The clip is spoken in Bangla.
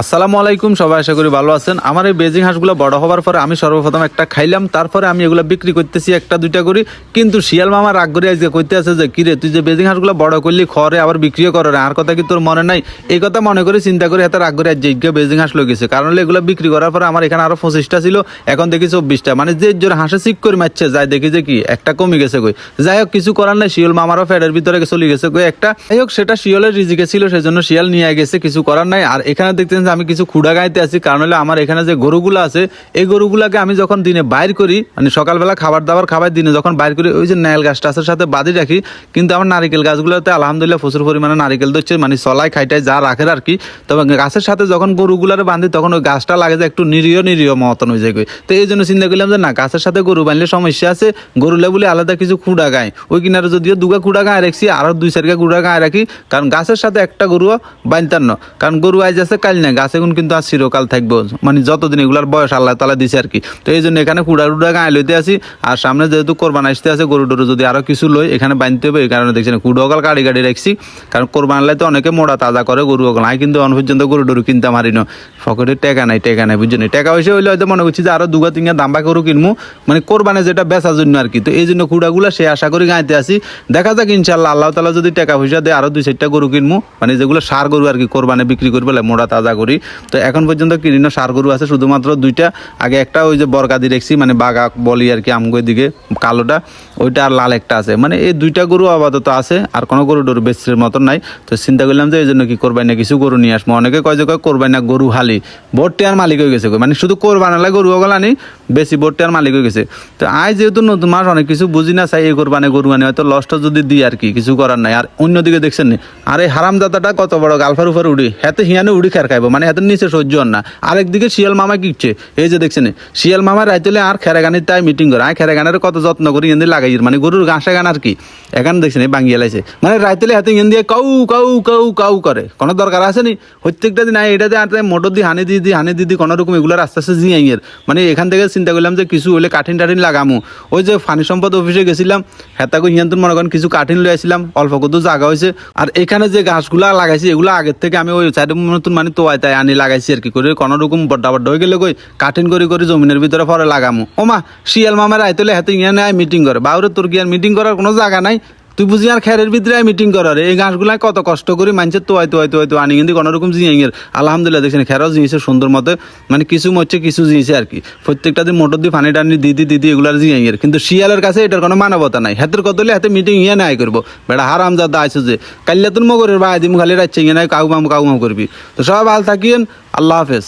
আসসালামু আলাইকুম, সবাই আশা করি ভালো আছেন। আমার এই বেজিং হাঁসগুলো বড় হওয়ার পরে আমি সর্বপ্রথম একটা খাইলাম, তারপরে আমি এগুলো বিক্রি করতেছি একটা দুইটা করি। কিন্তু শিয়াল মামা রাগ করে আজকে কইতে আছে যে, কিরে, তুই যে বেজিং হাঁসগুলো বড় করলি খরে আবার বিক্রিও করে আর কথা কি তোর মনে নাই? এই কথা মনে করে চিন্তা করে এত রাগ করে আজ জিজ্ঞা বেজিং হাঁস লগেছে কারণ এগুলো বিক্রি করার পরে আমার এখানে আরও পঁচিশটা ছিল, এখন দেখি চব্বিশটা। মানে যে জোর হাঁসে চিক করে মারছে, যাই দেখি যে কি, একটা কমে গেছে কই। যাই হোক, কিছু করার নাই, শিয়াল মামারও ফ্যাটের ভিতরে চলে গেছে কই একটা। যাই হোক, সেটা শিয়ালের রিজিকে ছিল, সেজন্য শিয়াল নিয়ে গেছে, কিছু করার নাই। আর এখানে দেখতেছেন যে আমি কিছু খুঁড়া গাইতে আছি কারণ হলে আমার এখানে যে গরুগুলো আছে, এই গরুগুলাকে আমি যখন দিনে বাইর করি মানে সকালবেলা খাবার দাবার খাবার দিনে যখন বাইর করি, ওই যে নাইল গাছটা আছে সাথে বাদি রাখি, কিন্তু আমার নারিকেল গাছগুলোতে আলহামদুলিল্লাহ প্রচুর পরিমাণে নারিকেল দিচ্ছে মানে সলাই খাইটাই যা রাখে আর কি। তবে গাছের সাথে যখন গরুগুলারে বাঁধি, তখন ওই গাছটা লাগে যে একটু নিরীহ নিরীহ মতন হয়ে যায় তো এই জন্য চিন্তা করলাম যে না, গাছের সাথে গরু বাঁধলে সমস্যা আছে গরুলে বলে আলাদা কিছু খুঁড়া গায় ওই কিনারে যদিও দুগা খুঁড়া গায়ে রাখছি, আরও দুই চারগা গুড়া গায়ে রাখি, কারণ গাছের সাথে একটা গরুও বাঁধতাম না। কারণ গরু আজ আছে কাল না গাছ এখন কিন্তু আর চিরকাল থাকব। মানে যতদিন এগুলার বয়স আল্লাহ তালা দিছে আর কি। তো এই জন্য এখানে কুড়া টুড়া গায়ে লইতে আসি। আর সামনে যেহেতু কোরবান আসতে আছে গরু টরু যদি আরও কিছু লই, এখানে বাঁধতে হবে। এই কারণে দেখছেন কুড়ো অকাল গাড়ি গাড়ি রাখছি। কারণ কোরবান আনলে তো অনেকে মোড়া তাজা করে, গরু অকাল আমি কিন্তু অন পর্যন্ত গরু টরু কিনতে পারি না। ফকরে টেকা নাই টেকা নাই, বুঝছেন? টাকা পয়সা হইলে হয়তো মনে করছি যে আরও দুগা তিনগা দাম্বা গরু কিনবো মানে কোরবানে যেটা বেচার জন্য আর কি। তো এই জন্য কুড়াগুলা সে আশা করি গাইতে আসি। দেখা যাক ইনশাল্লাহ আল্লাহ তালা যদি টাকা পয়সা দেয়, আরও দুই চারটা গরু কিনবো মানে যেগুলো সার গরু আর কি কোরবানে বিক্রি করবে, মোড়া তাজা করি। তো এখন পর্যন্ত কিনিনো সার গরু আছে? শুধুমাত্র দুইটা। আগে একটা ওই যে বরগাদি রেখছি মানে বাগা বলি আর কি আমগোর দিকে, কালোটা। ওইটা আর লাল একটা আছে। মানে এই দুইটা গরু আপাতত আছে, আর কোনো গরু ডরু বেচের মতন নাই। তো চিন্তা করলাম যে এই জন্য কি করবাই না কিছু গরু নিয়ে আসব। অনেকে কয় যে কয় করবাই না গরু হালি। বোটটি আর মালিক হয়ে গেছে মানে শুধু কোরবানালে গরু ওগুলো আনি বেশি বোটটি আর মালিক হয়ে গেছে। তো আয় যেহেতু নতুন মাস, অনেক কিছু বুঝি না চাই এই কোরবানে গরু আনি। হয়তো লসটা যদি দিই আর কি, কিছু করার নাই। আর অন্যদিকে দেখছেন আর এই হারাম দাদাটা কত বড় গালফার উপর উড়ি, হাতে হিয়ানে উড়ি খের খাইবো। মানে হাতের নিচে সহ্য না। আরেকদিকে শিয়াল মামা কিচ্ছে এই যে দেখছেন, শিয়াল মামা রাইতলে আর খেরাগানির তাই মিটিং করে। আয় খেরাগানের কত যত্ন করি এনে লাগাই মানে গরুর ঘাসা গান আর কি। এখানে দেখছেন, এই বাঙ্গিয়া লাইছে। মানে রাইতলে হাতে ইন দিয়ে কাউ কাউ কাউ কাউ করে। কোনো দরকার আছে নি? প্রত্যেকটা দিন আয় এটাতে আর মোটর দিয়ে হানি দিয়ে দিয়ে হানি দিয়ে দিয়ে কোনো রকম এগুলো আস্তে আস্তে জিয়াইয়ের মানে এখান থেকে চিন্তা করলাম যে কিছু হলে কাঠিন টাঠিন লাগামো। ওই যে ফানি সম্পদ অফিসে গেছিলাম, হেতাকে হিয়ান্তন মনে করেন কিছু কাঠিন লই আসছিলাম অল্প কত জায়গা হয়েছে আর এখানে যে গাছগুলা লাগাইছি, এগুলো আগের থেকে আমি ওই সাইডে নতুন মানে তোয়াই তাই আনি লাগাইছি আর কি, করে কোনো রকম বড্ডা বড্ডা হয়ে গেলে কই কাঠিন করে করে জমিনের ভিতরে পরে লাগামো। ওমা, শিয়াল মামার আইতলে হাতে ইয়ে নেয় মিটিং করে। বাউরে তোর কি আর মিটিং করার কোনো জায়গা নাই? তুই বুঝি আর খেরের ভিতরে মিটিং করার? এই গাছগুলা কত কষ্ট করে মানুষের তোয়াই তোয়াই তোয়াই তো আনি কিন্তু কোনো রকম জিনিসের। আলহামদুলিল্লাহ, দেখছেন খেরাও জিনিসের সুন্দর মতো মানে কিছু মরছে, কিছু জিনিসে আর কি। প্রত্যেকটা দিন মোটর দিয়ে পানি টানি দিদি দিদি এগুলার জিনিসের। কিন্তু শিয়ালের কাছে এটার কোনো মানবতা নাই। হাতের কত হলে হাতে মিটিং ইয়ে নাই করব। বেটা হারাম যাদা আইসো যে কাল্লা তোর মগরের বা দিম, খালি রাখছে ইয়ে নাই, কাউ মাম কাউ মাম করবি। তো সবাই ভালো থাকিয়েন, আল্লাহ হাফেজ।